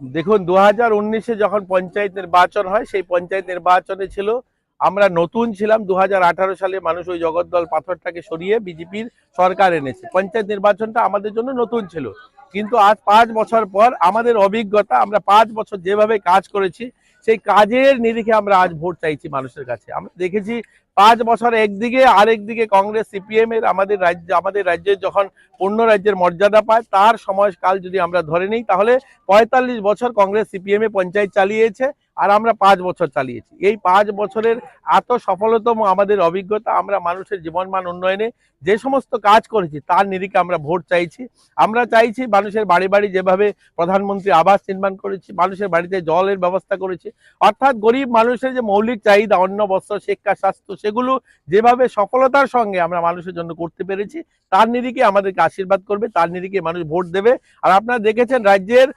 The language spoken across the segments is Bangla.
দেখুন দু হাজার যখন পঞ্চায়েত নির্বাচন হয়, সেই পঞ্চায়েত নির্বাচনে ছিল, আমরা নতুন ছিলাম দু হাজার আঠারো সালে মানুষ ওই জগদ্দল পাথরটাকে সরিয়ে বিজেপির সরকার এনেছে। পঞ্চায়েত নির্বাচনটা আমাদের জন্য নতুন ছিল। কিন্তু আজ পাঁচ বছর পর আমাদের অভিজ্ঞতা, আমরা পাঁচ বছর যেভাবে কাজ করেছি, সেই কাজের নিরিখে আমরা আজ ভোট চাইছি মানুষের কাছে। আমরা দেখেছি পাঁচ বছর একদিকে, আরেকদিকে কংগ্রেস, সিপিএম এর আমাদের রাজ্য, আমাদের রাজ্যের যখন অন্য রাজ্যের মর্যাদা পায়, তার সময়কাল যদি আমরা ধরে নিই, তাহলে পঁয়তাল্লিশ বছর কংগ্রেস, সিপিএম এ পঞ্চায়েত চালিয়েছে। আর আমরা পাঁচ বছর চালিয়েছি। এই পাঁচ বছরের এত সফলতম আমাদের অভিজ্ঞতা, আমরা মানুষের জীবনমান উন্নয়নে যে সমস্ত কাজ করেছি, তার নিরিখে আমরা ভোট চাইছি। আমরা চাইছি মানুষের বাড়ি বাড়ি যেভাবে প্রধানমন্ত্রী আবাস নির্মাণ করেছি, মানুষের বাড়িতে জলের ব্যবস্থা করেছি। অর্থাৎ গরিব মানুষের যে মৌলিক চাহিদা, অন্ন, বস্ত্র, শিক্ষা, স্বাস্থ্য, সেগুলো যেভাবে সফলতার সঙ্গে আমরা মানুষের জন্য করতে পেরেছি, তার নিরিখে আমাদেরকে আশীর্বাদ করবে, তার নিরিখে মানুষ ভোট দেবে। আর আপনারা দেখেছেন, রাজ্যের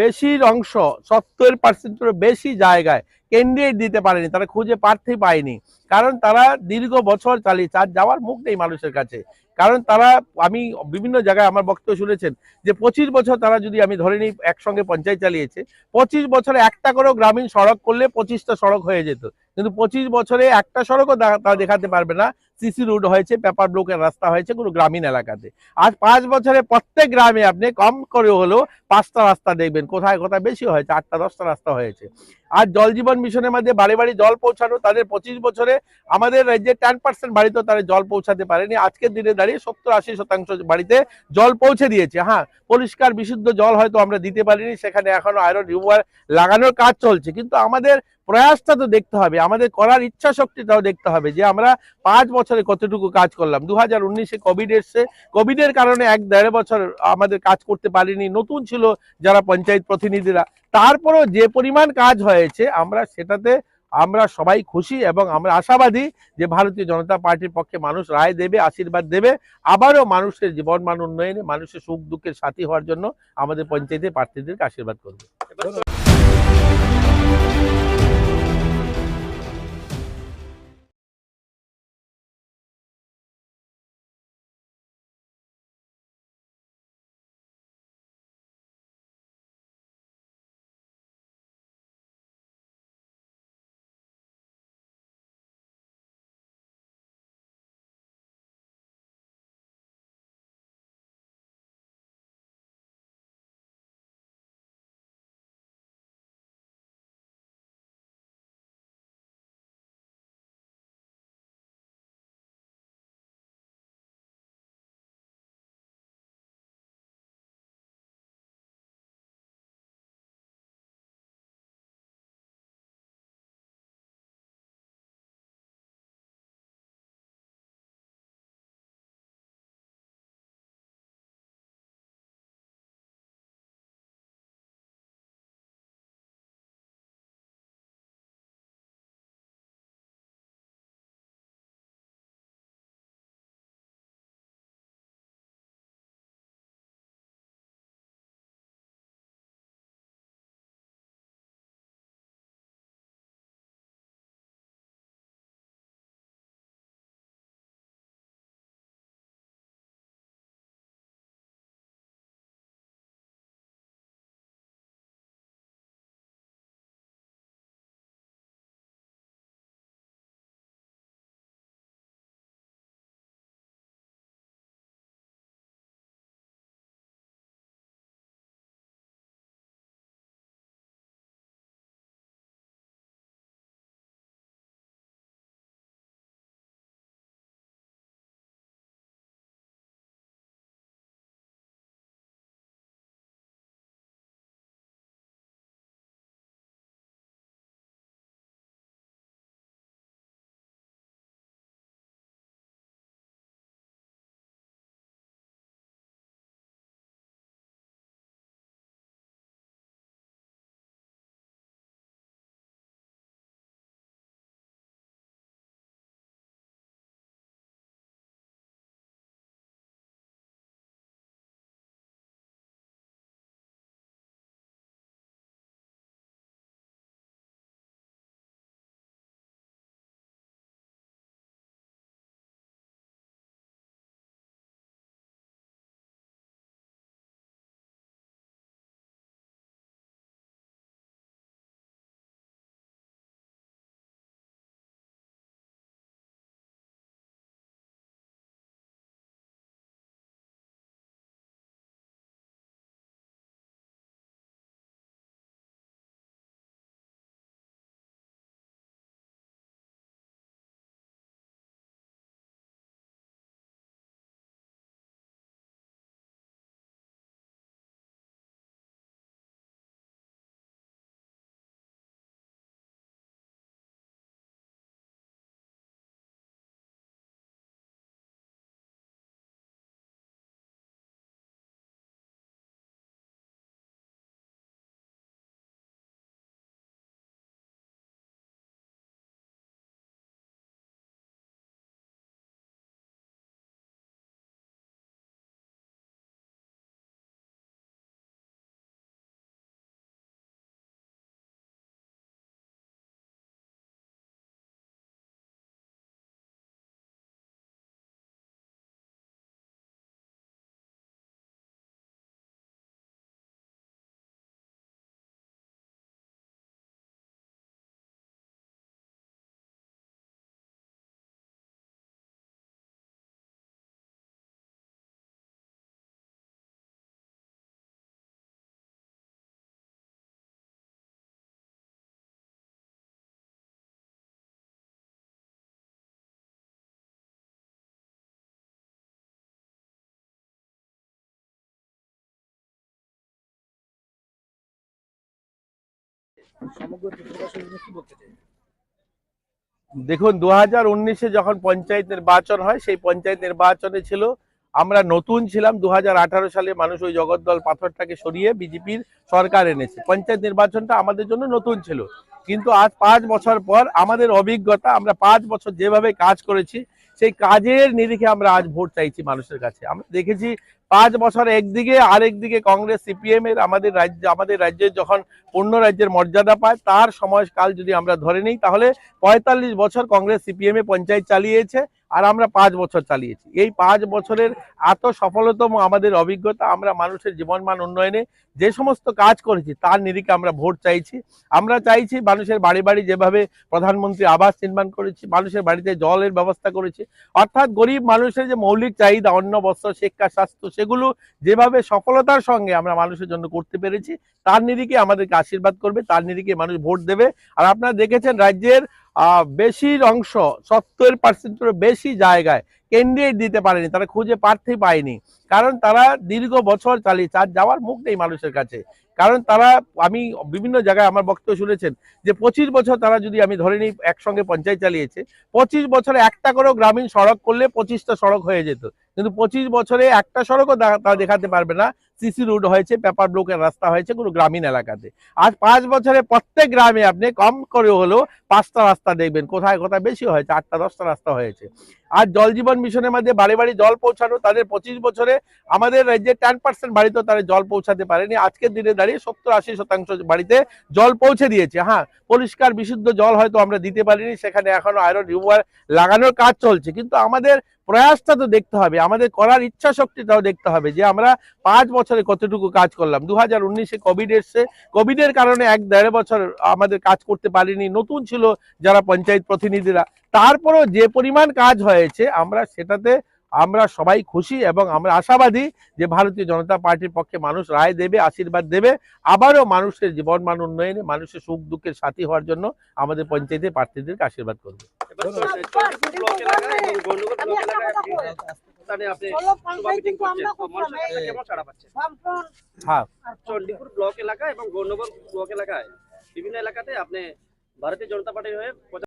বেশির অংশ, সত্তর পার্সেন্টের বেশি জায়গায় ক্যান্ডিডেট দিতে পারেনি, তারা খুঁজে প্রার্থী পায়নি। কারণ তারা দীর্ঘ বছর চালিয়ে, চার যাওয়ার মুখ নেই মানুষের কাছে। কারণ তারা, আমি বিভিন্ন জায়গায় আমার বক্তব্য শুনেছেন যে পঁচিশ বছর তারা যদি আমি ধরে নিই একসঙ্গে পঞ্চায়েত চালিয়েছে, পঁচিশ বছরে একটা করেও গ্রামীণ সড়ক করলে পঁচিশটা সড়ক হয়ে যেত। কিন্তু পঁচিশ বছরে একটা সড়কও তারা দেখাতে পারবে না। সিসি রোড হয়েছে, পেপার ব্লকের রাস্তা হয়েছে কোনো গ্রামীণ এলাকাতে। আজ পাঁচ বছরে প্রত্যেক গ্রামে আপনি কম করে হলেও পাঁচটা রাস্তা দেখবেন। কোথায় কোথায় বেশি হয়েছে? আটটা, দশটা রাস্তা হয়েছে। আর জল জীবন মিশনের মধ্যে বাড়ি বাড়ি জল পৌঁছানো, তাদের পঁচিশ বছরে আমাদের রাজ্যে টেন পার্সেন্ট বাড়িতে তারা জল পৌঁছাতে পারেনি। আজকের দিনে দাঁড়িয়ে সত্তর আশি শতাংশ বাড়িতে জল পৌঁছে দিয়েছে। হ্যাঁ পরিষ্কার বিশুদ্ধ জল হয়তো আমরা দিতে পারিনি, সেখানে এখনও আয়রন রিমুভার লাগানোর কাজ চলছে। কিন্তু আমাদের প্রয়াসটা তো দেখতে হবে, আমাদের করার ইচ্ছা শক্তিটাও দেখতে হবে যে আমরা পাঁচ বছরে কতটুকু কাজ করলাম। দু হাজার উনিশে কোভিড এসছে। কোভিডের কারণে এক দেড় বছর আমাদের কাজ করতে পারিনি। নতুন ছিল যারা পঞ্চায়েত প্রতিনিধিরা তারপরেও যে পরিমাণ কাজ হয়েছে, আমরা সেটাতে আমরা সবাই খুশি এবং আমরা আশাবাদী যে ভারতীয় জনতা পার্টির পক্ষে মানুষ রায় দেবে, আশীর্বাদ দেবে, আবারও মানুষের জীবন মান উন্নয়নে, মানুষের সুখ দুঃখের সাথী হওয়ার জন্য আমাদের পঞ্চায়েতের প্রার্থীদেরকে আশীর্বাদ করবে। দেখুন দু হাজার উনিশে যখন পঞ্চায়েত নির্বাচন হয়, সেই পঞ্চায়েত নির্বাচনে ছিল, আমরা নতুন ছিলাম দু হাজার আঠারো সালে মানুষ ওই জগদ্দল পাথরটাকে সরিয়ে বিজেপির সরকার এনেছে। পঞ্চায়েত নির্বাচনটা আমাদের জন্য নতুন ছিল। কিন্তু আজ পাঁচ বছর পর আমাদের অভিজ্ঞতা, আমরা পাঁচ বছর যেভাবে কাজ করেছি সেই কাজের নিরিখে আমরা আজ ভোট চাইছি মানুষের কাছে। আমরা দেখেছি পাঁচ বছর একদিকে আরেকদিকে কংগ্রেস, সিপিএম এর আমাদের রাজ্য, আমাদের রাজ্যের যখন অন্য রাজ্যের মর্যাদা পায়, তার সময়কাল যদি আমরা ধরে নিই, তাহলে পঁয়তাল্লিশ বছর কংগ্রেস, সিপিএম এ পঞ্চায়েত চালিয়েছে। আর আমরা পাঁচ বছর চালিয়েছি। এই পাঁচ বছরের এত সফলতম আমাদের অভিজ্ঞতা, আমরা মানুষের জীবনমান উন্নয়নে যে সমস্ত কাজ করেছি, তার নিরিখে আমরা ভোট চাইছি। আমরা চাইছি মানুষের বাড়ি বাড়ি যেভাবে প্রধানমন্ত্রী আবাস নির্মাণ করেছি, মানুষের বাড়িতে জলের ব্যবস্থা করেছি। অর্থাৎ গরিব মানুষের যে মৌলিক চাহিদা, অন্ন, বস্ত্র, শিক্ষা, স্বাস্থ্য, সেগুলো যেভাবে সফলতার সঙ্গে আমরা মানুষের জন্য করতে পেরেছি, তার নিরিখে আমাদেরকে আশীর্বাদ করবে, তার নিরিখে মানুষ ভোট দেবে। আর আপনারা দেখেছেন, রাজ্যের বেশির অংশ, সত্তর পার্সেন্টের বেশি জায়গায় ক্যান্ডিডেট দিতে পারেনি, তারা খুঁজে প্রার্থী পায়নি। কারণ তারা দীর্ঘ বছর চালিয়ে, চার যাওয়ার মুখ নেই মানুষের কাছে। কারণ তারা, আমি বিভিন্ন জায়গায় আমার বক্তব্য শুনেছেন যে পঁচিশ বছর তারা যদি আমি ধরে নিই একসঙ্গে পঞ্চায়েত চালিয়েছে, পঁচিশ বছরে একটা করেও গ্রামীণ সড়ক করলে পঁচিশটা সড়ক হয়ে যেত। কিন্তু পঁচিশ বছরে একটা সড়কও তারা দেখাতে পারবে না। সিসি রোড হয়েছে, পেপার ব্লকের রাস্তা হয়েছে কোনো গ্রামীণ এলাকাতে। আজ পাঁচ বছরে প্রত্যেক গ্রামে আপনি কম করে হলেও পাঁচটা রাস্তা দেখবেন, কোথায় কোথায় বেশি হয়েছে, আটটা দশটা রাস্তা হয়েছে। আর জল জীবন মিশনের মধ্যে বাড়ি বাড়ি জল পৌঁছানো, তাদের পঁচিশ বছরে আমাদের রাজ্যে টেন পার্সেন্ট বাড়িতেও তারা জল পৌঁছাতে পারেনি। আজকের দিনে দাঁড়িয়ে সত্তর আশি শতাংশ বাড়িতে জল পৌঁছে দিয়েছে। হ্যাঁ পরিষ্কার বিশুদ্ধ জল হয়তো আমরা দিতে পারিনি, সেখানে এখনও আয়রন রিমুভার লাগানোর কাজ চলছে। কিন্তু আমাদের প্রয়াসটা তো দেখতে হবে, আমাদের করার ইচ্ছা শক্তিটাও দেখতে হবে যে আমরা পাঁচ বছরে কতটুকু কাজ করলাম? দু হাজার উনিশে কোভিড এসছে। কোভিডের কারণে এক দেড় বছর আমাদের কাজ করতে পারিনি। নতুন ছিল যারা পঞ্চায়েত প্রতিনিধিরা। তারপরেও যে পরিমাণ কাজ হয়েছে আমরা সেটাতে আমরা সবাই খুশি এবং আমরা আশাবাদী যে ভারতীয় জনতা পার্টির পক্ষে মানুষ রায় দেবে আশীর্বাদ দেবে। আবারও মানুষের জীবন মান উন্নয়নে মানুষের সুখ দুঃখের সাথী হওয়ার জন্য আমাদের পঞ্চায়েতের প্রার্থীদেরকে আশীর্বাদ করবে। এবার চণ্ডীপুর ব্লক এলাকায় এবং গন্ডগোল ব্লক স্থানে আপনি মিটিং করছেন মানুষের কাছে কেমন সাড়া পাচ্ছেন হ্যাঁ। চণ্ডীপুর ব্লক এলাকা এবং গৌরনগর ব্লক এলাকায় বিভিন্ন এলাকাতে আপনি ভারতীয় জনতা পার্টির হয়ে